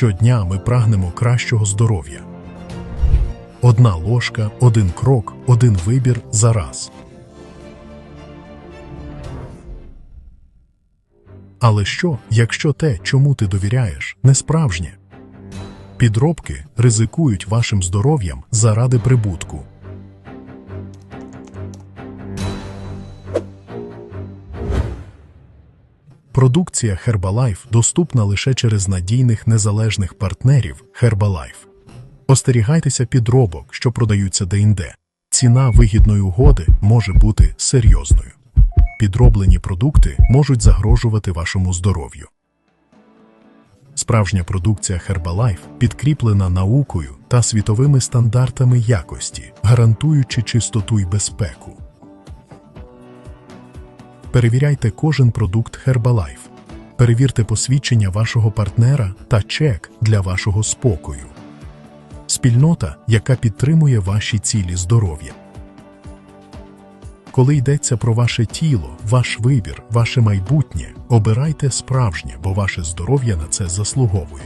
Щодня ми прагнемо кращого здоров'я. Одна ложка, один крок, один вибір за раз. Але що, якщо те, чому ти довіряєш, не справжнє? Підробки ризикують вашим здоров'ям заради прибутку. Продукція Herbalife доступна лише через надійних незалежних партнерів Herbalife. Остерігайтеся підробок, що продаються деінде. Ціна вигідної угоди може бути серйозною. Підроблені продукти можуть загрожувати вашому здоров'ю. Справжня продукція Herbalife підкріплена наукою та світовими стандартами якості, гарантуючи чистоту й безпеку. Перевіряйте кожен продукт Herbalife. Перевірте посвідчення вашого партнера та чек для вашого спокою. Спільнота, яка підтримує ваші цілі здоров'я. Коли йдеться про ваше тіло, ваш вибір, ваше майбутнє, обирайте справжнє, бо ваше здоров'я на це заслуговує.